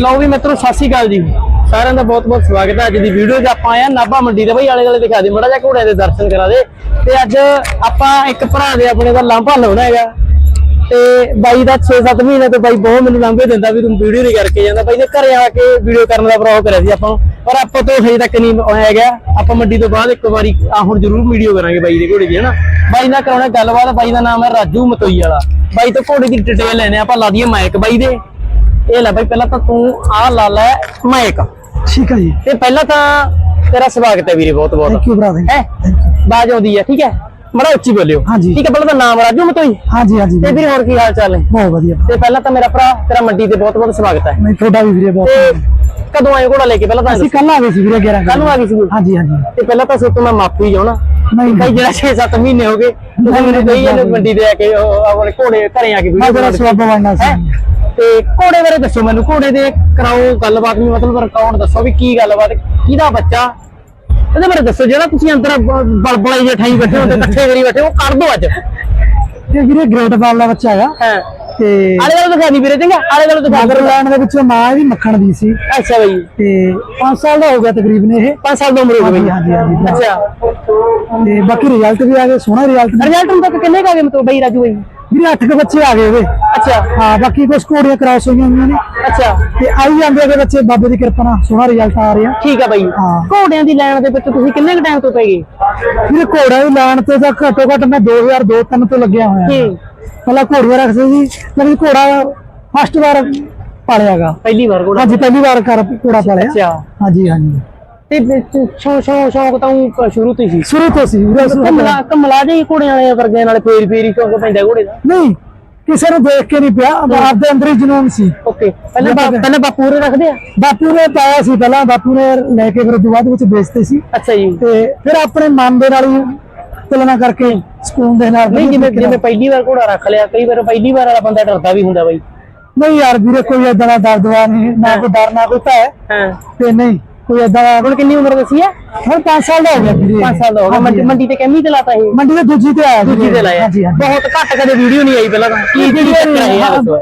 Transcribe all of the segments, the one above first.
ਲਓ ਵੀ ਮਿੱਤਰੋ, ਸਤਿ ਸ਼੍ਰੀ ਅਕਾਲ ਜੀ। ਸਾਰਿਆਂ ਦਾ ਬਹੁਤ ਬਹੁਤ ਸਵਾਗਤ ਹੈ ਅੱਜ ਦੀ ਵੀਡੀਓ 'ਚ ਆਪਾਂ ਆਏ ਨਾਭਾ ਮੰਡੀ ਦੇ, ਬਈ ਆਲੇ ਦੁਆਲੇ ਦਿਖਾ ਦੇ, ਮੜਾ ਜਿਹਾ ਘੋੜਿਆਂ ਦੇ ਦਰਸ਼ਨ ਕਰਾ ਦੇ। ਤੇ ਅੱਜ ਆਪਾਂ ਇੱਕ ਭਰਾ ਦੇ ਆਪਣੇ ਦਾ ਲਾਂਭਾ ਲਾਉਣਾ ਹੈਗਾ। ਤੇ ਬਾਈ ਦਾ 6-7 ਮਹੀਨੇ ਤੋਂ ਬਾਈ ਬਹੁਤ ਮੈਨੂੰ ਲਾਂਭੇ ਦਿੰਦਾ ਵੀ ਤੂੰ ਵੀਡੀਓ ਨਹੀਂ ਕਰਕੇ ਜਾਂਦਾ। ਬਾਈ ਨੇ ਘਰੇ ਆ ਕੇ ਵੀਡੀਓ ਕਰਨ ਦਾ ਪ੍ਰੋਗ ਕਰਿਆ ਸੀ ਆਪਾਂ ਨੂੰ। ਪਰ ਆਪਾਂ ਤੋਂ ਹਜੇ ਤੱਕ ਨਹੀਂ ਆਇਆ ਗਿਆ ਆਪਾਂ ਮੰਡੀ ਤੋਂ ਬਾਅਦ ਇੱਕ ਵਾਰੀ ਆ ਹੁਣ ਜ਼ਰੂਰ ਵੀਡੀਓ ਕਰਾਂਗੇ ਬਾਈ ਦੇ ਘੋੜੇ ਦੀ, ਹਨਾ? ਬਾਈ ਨਾਲ ਕਰਾਉਣਾ ਗੱਲਬਾਤ, ਬਾਈ ਦਾ ਨਾਮ ਹੈ ਰਾਜੂ ਮਤੋਈ ਵਾਲਾ। ਬਾਈ ਤੋਂ ਘੋੜੇ ਦੀ ਡਿਟੇਲ ਲੈਣੇ ਆਪਾਂ ਲਾ ਦਈਏ ਮਾਈਕ ਬਾਈ ਦੇ। ਇਹ ਲੈ ਬਾਈ ਪਹਿਲਾਂ ਤਾਂ ਤੂੰ ਆਹ ਲਾ ਲੈ ਮਾਈਕ ਠੀਕ ਹੈ ਜੀ। ਤੇ ਪਹਿਲਾਂ ਤਾਂ ਤੇਰਾ ਸਵਾਗਤ ਹੈ ਵੀਰੇ ਬਹੁਤ ਬਹੁਤ। ਥੈਂਕ ਯੂ ਬ੍ਰਦਰ ਹੈ? ਬਾਜ ਆਉਂਦੀ ਹੈ ਠੀਕ ਹੈ? ਬੜਾ ਉੱਚੀ ਬੋਲਿਓ। ਹਾਂਜੀ। ਠੀਕ ਹੈ ਪਹਿਲਾਂ ਤਾਂ ਨਾਮ ਰਾਜੂ ਮਤੋਈ ਹਾਂਜੀ ਹਾਂਜੀ। ਤੇ ਵੀਰੇ ਹੋਰ ਕੀ ਹਾਲ ਚਾਲ ਹੈ ਬਹੁਤ ਵਧੀਆ ਤੇ ਪਹਿਲਾਂ ਤਾਂ ਮੇਰਾ ਭਰਾ ਤੇਰਾ ਮੰਡੀ ਤੇ ਬਹੁਤ ਬਹੁਤ ਸਵਾਗਤ ਹੈ। ਮੈਂ ਤੁਹਾਡਾ ਵੀ ਵੀਰੇ ਬਹੁਤ ਤੇ ਕਦੋਂ ਆਏ ਘੋੜਾ ਲੈ ਕੇ? ਪਹਿਲਾਂ ਤਾਂ ਅਸੀਂ ਕੱਲ ਆ ਗਏ ਸੀ ਵੀਰੇ 11 ਕੱਲ ਨੂੰ ਆ ਗਈ ਸੀ? ਹਾਂਜੀ ਹਾਂਜੀ। ਤੇ ਪਹਿਲਾਂ ਤਾਂ ਸੋਤੋਂ ਮੈਂ ਮਾਫੀ ਚਾਹਣਾ ਨਹੀਂ ਭਾਈ ਜਿਹੜਾ 6-7 ਮਹੀਨੇ ਹੋ ਗਏ ਤੁਸੀਂ ਮੈਨੂੰ ਕਹੀ ਜਾਂਦੇ ਹੋ ਮੰਡੀ ਦੇ ਆ ਕੇ ਉਹ ਆਪਣੇ ਘੋੜੇ ਘਰੇ ਆ ਕੇ ਮੈਂ ਵੀਡੀਓ ਤੇਰਾ ਸਵਾਬ ਬਣਨਾ ਸੀ। ਹੈਂ? ਤੇ ਘੋੜੇ ਬਾਰੇ ਦੱਸੋ ਮੈਨੂੰ ਘੋੜੇ ਦੇ ਕਰਾਓ ਗੱਲਬਾਤ ਵੀ ਮਤਲਬ ਰਿਕਾਰਡ ਦੱਸੋ ਵੀ ਕੀ ਗੱਲਬਾਤ ਕਿਹਦਾ ਬੱਚਾ? ਇਹਦੇ ਬਾਰੇ ਦੱਸੋ ਜਿਹੜਾ ਤੁਸੀਂ ਅੰਦਰ ਬਲਬਲਾਈ ਜੇ ਠਾਈ ਬੈਠੇ ਹੋ ਤੇ ਇਕੱਠੇ ਕਰੀ ਬੈਠੇ ਹੋ ਉਹ ਕਰ ਦੋ ਅੱਜ। ਤੇ ਵੀਰੇ ਗ੍ਰੇਟ ਬਾਲ ਦਾ ਬੱਚਾ ਆ। ਹਾਂ। ਤੇ ਆਲੇ ਵਾਲੇ ਦਿਖਾ ਦੀ ਵੀਰੇ ਚੰਗਾ? ਆਲੇ ਵਾਲੇ ਦਿਖਾ ਬਾਗਰ ਲੈਂਡ ਦੇ ਵਿੱਚੋਂ ਮਾਂ ਇਹਦੀ ਮੱਖਣ ਦੀ ਸੀ। ਅੱਛਾ ਬਈ। ਤੇ 5 ਸਾਲ ਦਾ ਹੋ ਗਿਆ ਤਕਰੀਬਨ ਇਹ। 5 ਸਾਲ ਦੀ ਉਮਰ ਹੋ ਗਈ ਹਾਂਜੀ ਹਾਂਜੀ ਅੱਛਾ। ਤੇ ਬਾਕੀ ਰਿਜ਼ਲਟ ਵੀ ਆ ਗਏ ਸੋਹਣਾ ਰਿਜ਼ਲਟ ਰਿਜ਼ਲਟ ਹੁਣ ਤੱਕ ਕਿੰਨੇ ਕਾ ਗਏ ਮਤਲਬ ਬਈ ਰਾਜੂ ਬਈ? ਵੀਰੇ 8 ਕੁ ਬੱਚੇ ਆ ਗਏ ਉਹਦੇ। ਅੱਛਾ। ਹਾਂ ਬਾਕੀ ਕੁਝ ਘੋੜੀਆਂ ਕ੍ਰਾਸ ਹੋਈਆਂ ਹੋਈਆਂ ਨੇ। ਅੱਛਾ। ਤੇ ਆਈ ਜਾਂਦੇ ਅਗੇ ਬੱਚੇ ਬਾਬੇ ਦੀ ਕਿਰਪਾ ਨਾਲ ਸੋਹਣਾ ਰਿਜ਼ਲਟ ਆ ਰਿਹਾ। ਠੀਕ ਆ ਬਈ। ਹਾਂ। ਘੋੜਿਆਂ ਦੀ ਲਾਈਨ ਦੇ ਵਿੱਚ ਤੁਸੀਂ ਕਿੰਨੇ ਕ ਟਾਈਮ ਤੋਂ ਪੈ ਗਏ ਵੀਰੇ ਘੋੜਾ ਦੀ ਲਾਣ ਤੇ ਤਾਂ ਘੱਟੋ ਘੱਟ ਮੈਂ 2002 3 ਤੋਂ ਲੱਗਿਆ ਹੋਇਆ। ਹੂੰ। ਪਹਿਲਾਂ ਘੋੜੀਆਂ ਰੱਖਦੇ ਸੀ ਲੇਕਿਨ ਘੋੜਾ ਫਸਟ ਵਾਰ ਪਾਲਿਆਗਾ ਪਹਿਲੀ ਵਾਰ ਘੋੜਾ ਹਾਂਜੀ ਪਹਿਲੀ ਵਾਰ ਕਰ ਘੋੜਾ ਪਾਲਿਆ। ਅੱਛਾ। ਹਾਂਜੀ ਹਾਂਜੀ। ਤੇ ਸ਼ੌ ਸ਼ੌ ਸ਼ੌਕ ਤਾਂ ਊਂ ਸ਼ੁਰੂ ਤੋਂ ਹੀ ਸੀ। ਸ਼ੁਰੂ ਤੋਂ ਸੀ ਵੀਰੇ ਸ਼ੁਰੂ ਤੋਂ। ਕਮਲਾ ਕਮਲਾ ਜੇ ਘੋੜਿਆਂ ਵਾਲੇ ਵਰਗੇ ਨਾਲੇ ਫੇਰ ਫੇਰ ਹੀ ਸ਼ੌਕ ਪੈਂਦਾ ਘੋੜੇ ਦਾ। ਨਹੀਂ ਕਿਸੇ ਨੂੰ ਦੇਖ ਕੇ ਨਹੀਂ ਪਿਆ। ਆਪ ਦੇ ਅੰਦਰ ਹੀ ਜਨੂਨ ਸੀ। ਓਕੇ। ਪਹਿਲਾਂ ਬਾ- ਪਹਿਲਾਂ ਬਾਪੂ ਉਰੇ ਰੱਖਦੇ ਆ? ਬਾਪੂ ਨੇ ਪਾਇਆ ਸੀ ਪਹਿਲਾਂ। ਬਾਪੂ ਨੇ ਲੈ ਕੇ ਫਿਰ ਉਦੋਂ ਬਾਅਦ ਵਿੱਚ ਵੇਚਤੇ ਸੀ। ਅੱਛਾ ਜੀ। ਤੇ ਫਿਰ ਆਪਣੇ ਮਨ ਦੇ ਨਾਲ ਹੀ ਤੁਲਨਾ ਕਰਕੇ ਸਕੂਨ ਦੇ ਨਾਲ ਨਹੀਂ ਜਿਵੇਂ ਜਿਵੇਂ ਪਹਿਲੀ ਵਾਰ ਘੋੜਾ ਰੱਖ ਲਿਆ ਕਈ ਵਾਰ ਪਹਿਲੀ ਵਾਰ ਵਾਲਾ ਬੰਦਾ ਡਰਦਾ ਵੀ ਹੁੰਦਾ ਬਾਈ। ਨਹੀਂ ਯਾਰ ਵੀਰੇ ਕੋਈ ਏਦਾਂ ਦਾ ਦਰਦਵਾ ਨਹੀਂ। ਨਾ ਕੋਈ ਡਰ ਨਾ ਕੋਈ ਭੈ। ਹਾਂ। ਤੇ ਨਹੀਂ ਕੋਈ ਏਦਾਂ ਦਾ ਹੁਣ ਕਿੰਨੀ ਉਮਰ ਦੱਸੀ ਆ ਹੁਣ 5 ਸਾਲ ਦਾ ਹੋ ਗਿਆ। ਵੀਰੇ 5 ਸਾਲ ਦਾ ਹੋ ਗਿਆ। ਮੰਡੀ ਮੰਡੀ ਤੇ ਕੈਮੀ ਤੇ ਲਾਤਾ ਇਹ? ਮੰਡੀ ਦੇ ਦੂਜੀ ਤੇ ਆਇਆ ਦੂਜੀ ਤੇ ਲਾਇਆ। ਹਾਂਜੀ ਹਾਂਜੀ। ਬਹੁਤ ਘੱਟ ਕਦੇ ਵੀਡੀਓ ਨਹੀਂ ਆਈ ਪਹਿਲਾਂ ਤਾਂ। ਕੀ ਕੀ ਚੱਕਰ ਹੈ ਯਾਰ? ਦੱਸੋ।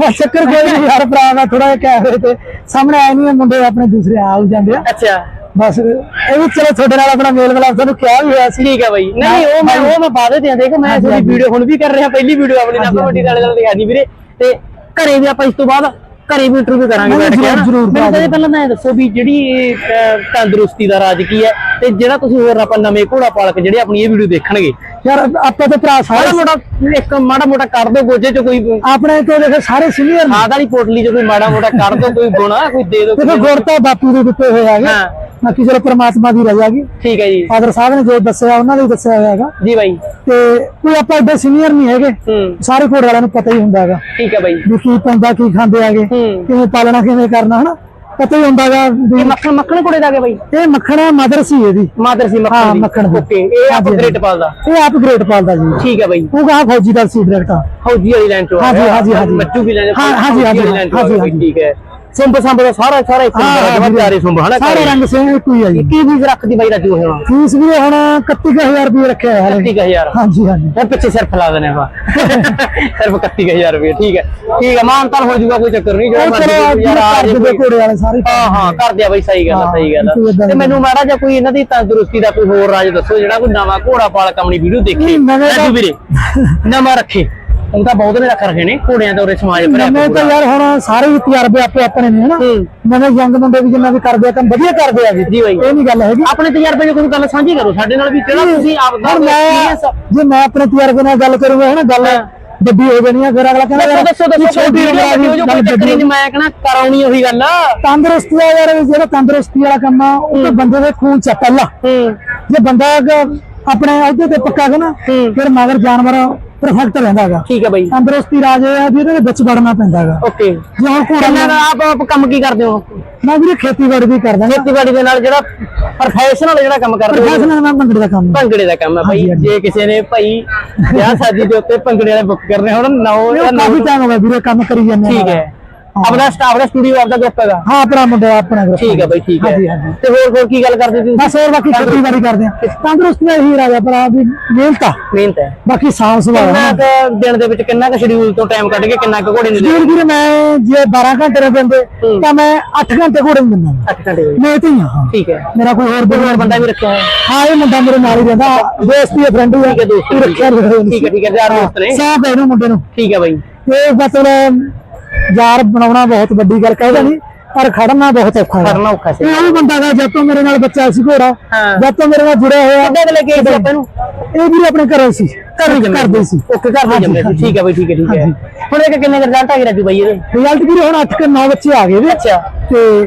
ਹਾਂ ਚੱਕਰ ਕੋਈ ਨਹੀਂ ਯਾਰ ਭਰਾ ਦਾ ਥੋੜਾ ਜਿਹਾ ਕਹਿ ਤੇ ਸਾਹਮਣੇ ਆਏ ਨਹੀਂ ਮੁੰਡੇ ਆਪਣੇ ਦੂਸਰੇ ਆ ਜਾਂਦੇ ਆ। ਅੱਛਾ। ਬਸ ਇਹ ਵੀ ਚਲੋ ਤੁਹਾਡੇ ਨਾਲ ਆਪਣਾ ਮੇਲ ਮਿਲਾਪ ਤੁਹਾਨੂੰ ਕਿਹਾ ਵੀ ਹੋਇਆ ਸੀ। ਠੀਕ ਹੈ ਬਾਈ। ਨਹੀਂ ਉਹ ਮੈਂ ਉਹ ਮੈਂ ਬਾਅਦ ਦੇ ਦੇਖ ਮੈਂ ਹਾਂਜੀ, ਤੁਹਾਡੀ ਹਾਂਜੀ। ਵੀਡੀਓ ਹੁਣ ਵੀ ਕਰ ਰਿਹਾ ਪਹਿਲੀ ਵੀਡੀਓ ਆਪਣੀ ਹਾਂਜੀ, ਵਾਲੇ ਨਾਲ ਦਿਖਾ ਦੀ ਵੀਰੇ। ਤੇ ਘਰੇ ਵੀ ਆਪਾਂ ਇਸ ਤੋਂ ਬਾਅਦ ਘਰੇ ਵੀ ਇੰਟਰਵਿਊ ਕਰਾਂਗੇ ਬੈਠ ਕੇ ਜ਼ਰੂਰ, ਹਨਾ? ਜ਼ਰੂਰ, ਮੈਨੂੰ ਤਾਂ ਇਹ। ਪਹਿਲਾਂ ਤਾਂ ਇਹ ਦੱਸੋ ਵੀ ਜਿਹੜੀ ਇਹ, ਅਹ, ਤੰਦਰੁਸਤੀ ਦਾ ਰਾਜ ਕੀ ਹੈ ਤੇ ਜਿਹੜਾ ਤੁਸੀਂ ਹੋਰ ਆਪਾਂ ਨਵੇਂ ਘੋੜਾ ਪਾਲਕ ਜਿਹੜੇ ਆਪਣੀ ਇਹ ਵੀਡੀਓ ਦੇਖਣਗੇ ਯਾਰ ਆਪਾਂ ਤੇ ਭਰਾ ਮਾੜਾ ਸਾਰੇ ਮੋਟਾ ਇੱਕ ਮਾੜਾ ਮੋਟਾ ਕਰ ਦੋ ਗੋਜੇ ਚ ਕੋਈ ਆਪਣੇ ਤੋਂ ਦੇਖੋ ਸਾਰੇ ਸੀਨੀਅਰ ਖਾਦ ਵਾਲੀ ਪੋਟਲੀ ਚ ਕੋਈ ਮਾੜਾ ਮੋਟਾ ਕਰ ਦੋ ਕੋਈ ਗੁਣਾ ਕੋਈ ਦੇ ਦੋ ਦੇਖੋ ਗੁਰ ਤਾਂ ਬਾਪੂ ਦੇ ਦਿੱਤੇ ਹੋਏ ਹੈਗੇ। ਹਾਂ। ਬਾਕੀ ਚਲੋ ਪ੍ਰਮਾਤਮਾ ਦੀ ਰਜ਼ਾ ਗਈ ਠੀਕ ਹੈ ਜੀ। ਫਾਦਰ ਸਾਹਿਬ ਨੇ ਜੋ ਦੱਸਿਆ ਉਹਨਾਂ ਨੇ ਹੀ ਦੱਸਿਆ ਹੋਇਆ ਹੈਗਾ। ਜੀ ਬਾਈ। ਤੇ ਕੋਈ ਆਪਾਂ ਐਡੇ ਸੀਨੀਅਰ ਨਹੀਂ ਹੈਗੇ। ਸਾਰੇ ਘੋੜੇ ਵਾਲਿਆਂ ਨੂੰ ਪਤਾ ਹੀ ਹੁੰਦਾ ਹੈਗਾ। ਠੀਕ ਹੈ ਬਾਈ। ਵੀ ਕੀ ਪੈਂਦਾ ਕੀ ਖਾਂਦੇ ਹੈਗੇ। ਕਿਵੇਂ ਪਾਲਣਾ ਕਿਵੇਂ ਕਰਨਾ ਹਨਾ? ਪਤਾ ਹੀ ਹੁੰਦਾ ਵੀ ਇਹ ਮੱਖਣ ਮੱਖਣ ਘੋੜੇ ਦਾ ਕੇ ਬਾਈ? ਇਹ ਮੱਖਣਾ ਮਦਰ ਸੀ ਇਹਦੀ। ਮਾਦਰ ਸੀ ਹਾਂ, ਮੱਖਣ ਦੀ। ਮੱਖਣ ਦੀ। ਓਕੇ ਇਹ ਆਪ ਹਾਂਜੀ, ਗ੍ਰੇਟ ਪਾਲਦਾ? ਇਹ ਆਪ ਗ੍ਰੇਟ ਪਾਲਦਾ ਜੀ। ਠੀਕ ਹੈ ਬਾਈ। ਉਹ ਕਹਾ ਫੌਜੀ ਦਾ ਸੀ ਡਾਇਰੈਕਟ ਫੌਜੀ ਵਾਲੀ ਲਾਈਨ ਤੋਂ ਆ ਹਾਂਜੀ, ਗਿਆ। ਹਾਂਜੀ, ਹਾਂਜੀ। ਮੱਚੂ ਵੀ ਲਾਈਨ ਹਾਂ, ਹਾਂਜੀ, ਹਾਂਜੀ, ਹਾਂਜੀ, ਗਿਆ, ਹਾਂਜੀ। ਠੀਕ ਹੈ। ਸੁੰਬ ਸੰਬ ਦਾ ਸਾਰਾ ਸਾਰਾ ਇੱਕ ਜਮਾ ਪਿਆਰੇ ਸੁੰਬ ਹਨਾ ਸਾਰੇ ਰੰਗ ਸੇਮ ਇੱਕੋ ਹੀ ਆ ਜੀ। ਕੀ ਫੀਸ ਰੱਖਦੀ ਬਾਈ ਰਾਜੂ ਹੁਣ ਫੀਸ ਵੀ ਹੁਣ 31000 ਰੁਪਏ ਰੱਖਿਆ ਹੈ। 31000 ਹਾਂਜੀ ਹਾਂਜੀ। ਇਹ ਪਿੱਛੇ ਸਿਰਫ ਲਾ ਦੇਣੇ ਆਪਾਂ ਸਿਰਫ 31000 ਰੁਪਏ ਠੀਕ ਹੈ। ਠੀਕ ਹੈ ਮਾਨਤਾਲ ਹੋ ਜਾਊਗਾ ਕੋਈ ਚੱਕਰ ਨਹੀਂ ਜਿਹੜਾ ਮਰਜ਼ੀ ਯਾਰ ਆ ਜੇ ਘੋੜੇ ਵਾਲੇ ਸਾਰੇ ਹਾਂ ਹਾਂ ਕਰ ਦਿਆ ਬਾਈ ਸਹੀ ਗੱਲ ਸਹੀ ਗੱਲ ਤੇ ਮੈਨੂੰ ਮਾੜਾ ਜਿਹਾ ਕੋਈ ਇਹਨਾਂ ਦੀ ਤੰਦਰੁਸਤੀ ਦਾ ਕੋਈ ਹੋਰ ਰਾਜ ਦੱਸੋ ਜਿਹੜਾ ਕੋਈ ਨਵਾਂ ਘੋੜਾ ਪਾਲਕ ਆਪਣੀ ਵੀਡੀਓ ਦੇਖੇ। ਰਾਜੂ ਵੀਰੇ ਨਵਾਂ ਰੱਖੇ। ਉਹ ਤਾਂ ਬਹੁਤ ਨੇ ਰੱਖ ਰਖੇ ਨੇ ਘੋੜਿਆਂ ਦੇ ਉਰੇ ਸਮਾਜ ਭਰਿਆ ਨਵੇਂ ਤਾਂ ਯਾਰ ਹੁਣ ਸਾਰੇ ਹੀ ਤਜਰਬੇ ਆਪੇ ਆਪਣੇ ਨੇ ਹਨਾ। ਨਵੇਂ ਯੰਗ ਮੁੰਡੇ ਵੀ ਜਿੰਨਾ ਵੀ ਕਰਦੇ ਆ ਕੰਮ ਵਧੀਆ ਕਰਦੇ ਆ ਜੀ ਬਾਈ। ਇਹ ਨਹੀਂ ਗੱਲ ਹੈਗੀ। ਆਪਣੇ ਤਜਰਬੇ ਦੀ ਕੋਈ ਗੱਲ ਸਾਂਝੀ ਕਰੋ ਸਾਡੇ ਨਾਲ ਵੀ ਜਿਹੜਾ ਤੁਸੀਂ ਆਪ ਦਾ ਜੇ ਮੈਂ ਆਪਣੇ ਤਜਰਬੇ ਨਾਲ ਗੱਲ ਕਰੂੰਗਾ ਹਨਾ ਗੱਲ ਵੱਡੀ ਹੋ ਜਾਣੀ ਆ ਫਿਰ ਅਗਲਾ ਕਹਿੰਦਾ ਯਾਰ ਦੱਸੋ ਦੱਸੋ ਛੋਟੀ ਵੱਡੀ ਨਹੀਂ ਮੈਂ ਕਹਣਾ ਕਰਾਉਣੀ ਉਹੀ ਗੱਲ। ਤੰਦਰੁਸਤੀ ਆ ਯਾਰ ਜਿਹੜਾ ਤੰਦਰੁਸਤੀ ਵਾਲਾ ਕੰਮ ਆ ਉਹ ਤਾਂ ਬੰਦੇ ਦੇ ਖੂਨ ਚ ਪਹਿਲਾਂ। ਜੇ ਬੰਦਾ ਆਪਣੇ ਅਹੁਦੇ ਤੇ ਪੱਕਾ ਹੈ ਨਾ। ਫਿਰ ਮਗਰ ਜਾਨਵਰ ਪਰਫੈਕਟ ਰਹਿੰਦਾ ਹੈਗਾ। ਠੀਕ ਹੈ ਬਾਈ। ਤੰਦਰੁਸਤੀ ਰਾਜ ਇਹ ਆ ਵੀ ਇਹਦੇ ਵਿੱਚ ਵੜਨਾ ਪੈਂਦਾ ਹੈਗਾ। ਓਕੇ ਜੇ ਹੁਣ ਘੋੜਾ ਕਿੰਨਾ ਦਾ ਆਪ ਆਪ ਕੰਮ ਕੀ ਕਰਦੇ ਹੋ? ਮੈਂ ਵੀਰੇ ਖੇਤੀਬਾੜੀ ਵੀ ਕਰਦਾ ਖੇਤੀਬਾੜੀ ਦੇ ਨਾਲ ਜਿਹੜਾ ਪ੍ਰੋਫੈਸ਼ਨਲ ਜਿਹੜਾ ਕੰਮ ਕਰਦੇ ਹੋ? ਪ੍ਰੋਫੈਸ਼ਨਲ ਮੈਂ ਭੰਗੜੇ ਦਾ ਕੰਮ। ਭੰਗੜੇ ਦਾ ਕੰਮ ਹੈ ਭਾਈ। ਜੇ ਕਿਸੇ ਨੇ ਭਾਈ ਵਿਆਹ ਸ਼ਾਦੀ ਦੇ ਉੱਤੇ ਭੰਗੜੇ ਵਾਲੇ ਬੁੱਕ ਕਰਨੇ ਹੋਣ ਨੌ ਨੌ ਕਾਫੀ ਟਾਈਮ ਹੋ ਗਿਆ ਵੀਰੇ ਕੰਮ ਕਰੀ ਜਾਂਦੇ ਠੀਕ ਹੈ। ਆਪਣਾ ਸਟਾਫ ਦਾ ਸਟੂਡੀਓ ਆਪਦਾ ਗਰੁੱਪ ਹੈਗਾ ਹਾਂ ਆਪਣਾ ਮੁੰਡਾ ਆਪਣਾ ਗਰੁੱਪ ਠੀਕ ਹੈ ਬਾਈ ਠੀਕ ਹੈ ਹਾਂਜੀ ਹਾਂਜੀ। ਤੇ ਹੋਰ ਹੋਰ ਕੀ ਗੱਲ ਕਰਦੇ ਤੁਸੀਂ? ਬਸ ਹੋਰ ਬਾਕੀ ਖੇਤੀਬਾੜੀ ਕਰਦੇ ਆ। ਤੰਦਰੁਸਤੀ ਦਾ ਹੀ ਰਾਜਾ ਭਰਾ ਵੀ ਮਿਹਨਤ ਆ। ਮਿਹਨਤ ਹੈ। ਬਾਕੀ ਸਾਫ਼ ਸੁਭਾਅ ਕਿੰਨਾ। ਕੁ ਦਿਨ ਦੇ ਵਿੱਚ ਕਿੰਨਾ ਕੁ ਸ਼ਡਿਊਲ ਤੋਂ ਟਾਈਮ ਕੱਢ ਕੇ ਕਿੰਨਾ ਕੁ ਘੋੜੇ ਨੂੰ ਵੀਰ ਵੀਰ ਮੈਂ ਜੇ 12 ਘੰਟੇ ਦੇ ਦਿੰਦੇ ਤਾਂ ਮੈਂ 8 ਘੰਟੇ ਘੋੜੇ ਨੂੰ ਦਿੰਦਾ। 8 ਘੰਟੇ ਮੈਂ ਤੇ ਹੀ ਹਾਂ। ਠੀਕ ਹੈ। ਮੇਰਾ ਕੋਈ ਹੋਰ ਬੰਦਾ ਬੰਦਾ ਵੀ ਰੱਖਿਆ ਹੈ ਹਾਂ ਇਹ ਮੁੰਡਾ ਮੇਰੇ ਨਾਲ ਹੀ ਰਹਿੰਦਾ। ਦੋਸਤ ਹੀ ਫਰੈਂਡ ਹੀ ਠੀਕ ਹੈ ਦੋਸਤ ਹੀ ਰੱਖਿਆ। ਠੀਕ ਹੈ। ਠੀਕ ਹੈ ਯਾਰ ਦੋਸਤ ਨੇ। ਸਾਹ ਇਹਨੂੰ ਮੁੰਡੇ ਨੂੰ। ਠੀਕ ਹੈ ਬਾਈ। ਇਹ ਮਤਲਬ ਯਾਰ ਬਣਾਉਣਾ ਬਹੁਤ ਵੱਡੀ ਗੱਲ ਕਹਿੰਦਾ ਨਹੀਂ ਪਰ ਖੜਨਾ ਬਹੁਤ ਔਖਾ ਹੈ। ਕਰਨਾ ਔਖਾ ਸੀ। ਇਹ ਉਹ ਬੰਦਾ ਦਾ ਜਦ ਤੋਂ ਮੇਰੇ ਨਾਲ ਬੱਚਾ ਸੀ ਘੋੜਾ ਹਾਂ। ਜਦ ਤੋਂ ਮੇਰੇ ਨਾਲ ਜੁੜਿਆ ਹੋਇਆ। ਕਿੱਦਾਂ ਕੁ ਲੈ ਕੇ ਆਏ ਸੀ ਆਪਾਂ ਨੂੰ? ਇਹ ਵੀ ਆਪਣੇ ਘਰੋਂ ਸੀ। ਘਰ ਹੀ ਕਰਦੇ ਸੀ। ਓਕੇ ਘਰ ਦੇ ਸੀ। ਠੀਕ ਹੈ ਬਾਈ ਠੀਕ ਹੈ ਠੀਕ ਹੈ। ਹੁਣ ਇਹ ਕਿੰਨੇ ਰਿਜ਼ਲਟ ਆ ਗਿਆ ਰਾਜੂ ਬਾਈ ਇਹਦੇ? ਰਿਜ਼ਲਟ ਵੀ ਹੁਣ 8 ਕਿ 9 ਬੱਚੇ ਆ ਗਏ ਨੇ ਅੱਛਾ। ਤੇ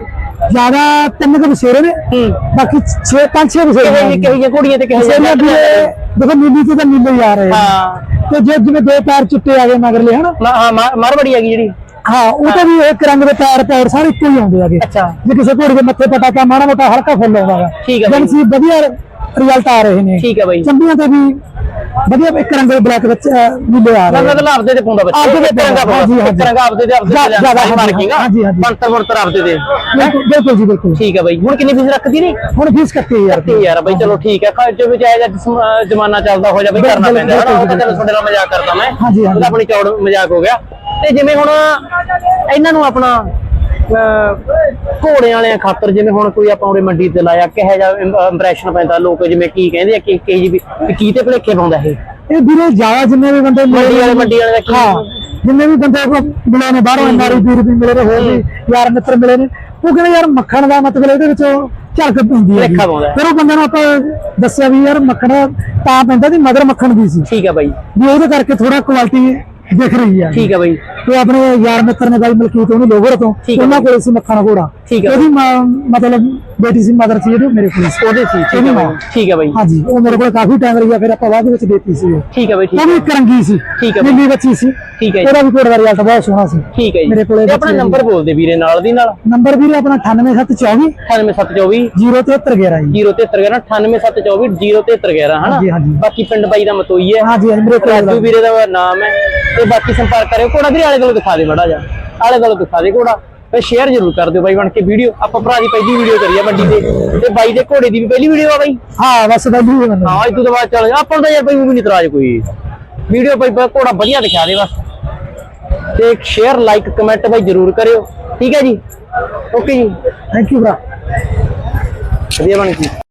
ਜ਼ਿਆਦਾ ਤਿੰਨ ਕੁ ਬਸੇਰੇ ਨੇ। ਹੂੰ। ਬਾਕੀ 6 5 6 ਬਸੇਰੇ ਕਿਹੋ ਨੇ। ਕਿਹੋ ਜਿਹੇ ਘੋੜੀਆਂ ਤੇ ਕਿਹੋ ਵੀ ਇਹ- ਦੇਖੋ ਨੀਲੀ ਤੇ ਤਾਂ ਨੀਲੇ ਹੀ ਆ ਰਹੇ ਆ। ਹਾਂ। ਤੇ ਜੇ ਜਿਵੇਂ ਦੋ ਪੈਰ ਚਿੱਟੇ ਆ ਗਏ ਮਗਰਲੇ ਹਨਾ? ਹਾਂ ਮਾਰ- ਮਾਰਵਾੜੀ ਹੈਗੀ ਜਿਹੜੀ। ਹਾਂ ਉਹ ਤਾਂ ਵੀ ਇੱਕ ਰੰਗ ਦੇ ਪੈਰ ਪੈਰ ਸਾਰੇ ਇੱਕੋ ਹੀ ਆਉਂਦੇ ਆਗੇ ਅੱਛਾ। ਜੇ ਕਿਸੇ ਘੋੜੇ ਦੇ ਮੱਥੇ ਪਟਾ ਤਾਂ ਮਾੜਾ ਮੋਟਾ ਹਲਕਾ ਫੁੱਲ ਆਉਂਦਾ ਠੀਕ ਹੈ ਬਾਈ। ਜਨ ਸੀ ਵਧੀਆ ਰਿਜ਼ਲਟ ਆ ਰਹੇ ਨੇ। ਠੀਕ ਹੈ ਬਾਈ। ਚੰਬੀਆਂ ਤੇ ਵੀ ਵਧੀਆ ਇੱਕ ਰੰਗ ਦੇ ਬਲੈਕ ਵਿੱਚ ਨੀਲੇ ਆ ਰਹੇ। ਮਤਲਬ ਆਪਦੇ ਤੇ ਪਾਉਂਦਾ ਬੱਚਾ। ਆਪਦੇ ਤੇ ਤਿਰੰਗਾ ਪਾਉਂਦਾ, ਹਾਂਜੀ, ਹਾਂਜੀ। ਆਪਦੇ ਤੇ ਆਪਦੇ ਜ਼ਿਆਦਾ, ਜ਼ਿਆਦਾ ਹਾਂਜੀ, ਮਾਰਕਿੰਗ ਹਾਂਜੀ, ਹਾਂਜੀ। ਪੰਤਰ ਮੰਤਰ ਆਪਦੇ ਤੇ। ਬਿਲਕੁਲ ਜੀ ਬਿਲਕੁਲ। ਠੀਕ ਹੈ ਬਾਈ। ਹੁਣ ਕਿੰਨੀ ਫੀਸ ਰੱਖਦੀ ਨਹੀਂ? ਹੁਣ ਫੀਸ ਕੱਟੀ ਯਾਰ। ਤੇ ਯਾਰ ਬਾਈ ਚਲੋ ਠੀਕ ਹੈ। ਖਰਚ ਵਿੱਚ ਅਹ ਜ਼ਮਾਨਾ ਚੱਲਦਾ ਹੋ ਜਾਵੇ ਕਰਨਾ ਪੈਂਦਾ। ਹੈ ਨਾ ਉਹ ਤਾਂ ਚਲੋ ਤੁਹਾਡੇ ਨਾਲ ਮਜ਼ਾਕ ਕਰਦਾ ਮੈਂ। ਹਾਂਜੀ, ਹਾਂਜੀ। ਉਹਦਾ ਆਪਣੀ ਚੌੜ ਮਜ਼ਾਕ ਹੋ ਗਿਆ। ਤੇ ਜਿਵੇਂ ਹੁਣ ਇਹਨਾਂ ਨੂੰ ਆਪਣਾ ਘੋੜਿਆਂ ਵਾਲਿਆਂ ਖਾਤਰ ਜਿਵੇਂ ਹੁਣ ਕੋਈ ਆਪਾਂ ਉਹਦੇ ਮੰਡੀ ਤੇ ਲਾਇਆ ਕਿਹੋ ਜਿਹਾ ਇੰਪ੍ਰੈਸ਼ਨ ਪੈਂਦਾ ਲੋਕ ਜਿਵੇਂ ਕੀ ਕਹਿੰਦੇ ਆ ਕਿ ਕਿ ਜੀ ਵੀ ਵੀ ਕੀ ਤੇ ਭਲੇਖੇ ਪਾਉਂਦਾ ਇਹ? ਇਹ ਵੀਰੇ ਜ਼ਿਆਦਾ ਜਿੰਨੇ ਵੀ ਬੰਦੇ ਮੰਡੀ ਵਾਲੇ ਮੰਡੀ ਵਾਲੇ ਦਾ ਹਾਂ ਜਿੰਨੇ ਵੀ ਬੰਦੇ ਕੋ ਮਿਲੇ ਨੇ ਬਾਹਰੋਂ ਐਨਆਰਆਈ ਵੀਰ ਵੀ ਮਿਲੇ ਨੇ ਹੋਰ ਵੀ ਯਾਰ ਮਿੱਤਰ ਮਿਲੇ ਨੇ। ਉਹ ਕਹਿੰਦੇ ਯਾਰ ਮੱਖਣ ਦਾ ਮਤਲਬ ਇਹਦੇ ਵਿੱਚ ਝਲਕ ਪੈਂਦੀ ਹੈ। ਫਿਰ ਉਹ ਬੰਦੇ ਨੂੰ ਆਪਾਂ ਦੱਸਿਆ ਵੀ ਯਾਰ ਮੱਖਣ ਤਾਂ ਪੈਂਦਾ ਦੀ ਮਦਰ ਮੱਖਣ ਦੀ ਸੀ। ਠੀਕ ਹੈ ਬਾਈ। ਵੀ ਉਹਦੇ ਕਰਕੇ ਥੋੜਾ ਕੁਆਲਿਟੀ ਦਿਖ ਰਹੀ ਆ। ਠੀਕ ਹੈ ਬਾਈ। ਤੇ ਆਪਣੇ ਯਾਰ ਮਿੱਤਰ ਨੇ ਬਾਈ ਮਲਕੀਤ ਉਹਨੂੰ ਲੋਗਰ ਤੋਂ ਹੈ ਉਹਨਾਂ ਕੋਲ ਸੀ ਮੱਖਣ ਘੋੜਾ। ਠੀਕ ਹੈ ਉਹਦੀ ਮਤਲਬ ਬੇਟੀ ਸੀ ਮਦਰ ਸੀ ਜਿਹੜੀ ਮੇਰੇ ਕੋਲ ਸੀ। ਉਹਦੇ ਸੀ ਠੀਕ ਹੈ ਬਾਈ। ਠੀਕ ਹੈ ਬਾਈ। ਹਾਂਜੀ ਉਹ ਮੇਰੇ ਕੋਲ ਕਾਫੀ ਟਾਈਮ ਰਹੀ ਆ ਫਿਰ ਆਪਾਂ ਬਾਅਦ ਵਿੱਚ ਦੇਤੀ ਸੀ ਉਹ। ਠੀਕ ਹੈ ਬਾਈ ਠੀਕ ਉਹ ਵੀ ਇੱਕ ਰੰਗੀ ਸੀ ਠੀਕ ਹੈ ਨੀਲੀ ਬੱਚੀ ਸੀ। ਠੀਕ ਹੈ। ਉਹਦਾ ਵੀ ਘੋੜੇ ਦਾ ਰਿਜ਼ਲਟ ਬਹੁਤ ਸੋਹਣਾ ਸੀ। ਠੀਕ ਹੈ ਜੀ। ਮੇਰੇ ਕੋਲੇ ਆਪਣਾ ਨੰਬਰ ਬੋਲ ਦੇ ਵੀਰੇ ਨਾਲ ਦੀ ਨਾਲ। ਨੰਬਰ ਵੀਰੇ ਆਪਣਾ 98724 98724 07311 ਜੀ। 07311 98724 07311 ਹਨਾ। ਬਾਕੀ ਪਿੰਡ ਬਾਈ ਦਾ ਮਤੋਈ ਹੈ। ਹਾਂਜੀ ਹਾਂਜੀ ਮੇਰੇ ਕੋਲ ਰਾਜੂ ਵੀਰੇ ਦਾ ਨਾਮ ਹੈ। ਤੇ ਬਾਕੀ ਸੰਪਰਕ ਕਰਿਓ ਘੋੜਾ ਵੀਰੇ ਆਲੇ ਕੋਲ ਦਿਖਾ ਦੇ ਮੜਾ ਜਾ ਆਲੇ ਕੋਲ ਦਿਖਾ ਦੇ ਘੋੜਾ। ਤੇ ਸ਼ੇਅਰ ਜ਼ਰੂਰ ਕਰ ਦਿਓ ਬਾਈ ਬਣ ਕੇ ਵੀਡੀਓ ਆਪਾਂ ਭਰਾ ਦੀ ਪਹਿਲੀ ਵੀਡੀਓ ਕਰੀ ਆ ਮੰਡੀ ਤੇ। ਤੇ ਬਾਈ ਦੇ ਘੋੜੇ ਦੀ ਵੀ ਪਹਿਲੀ ਵੀਡੀਓ ਆ ਬਾਈ। ਹਾਂ ਬਸ ਹੀ ਮੈਨੂੰ। ਹਾਂ ਇਹ ਤੋਂ ਬਾਅਦ ਚੱਲ ਆਪਾਂ ਤਾਂ ਯਾਰ ਬਾਈ ਉਹ ਵੀ ਨਹੀਂ ਇਤਰਾਜ਼ ਕੋਈ। ਵੀਡੀਓ ਬਾਈ ਘੋੜਾ ਵਧੀਆ ਦਿਖਾ ਦੇ ਬਸ। ਤੇ ਸ਼ੇਅਰ ਲਾਈਕ ਕਮੈਂਟ ਬਾਈ ਜ਼ਰੂਰ ਕਰਿਓ। ਠੀਕ ਹੈ ਜੀ? ਓਕੇ ਜੀ। ਥੈਂਕ ਯੂ ਭਰਾ। ਵਧੀਆ ਬਣ ਗਈ।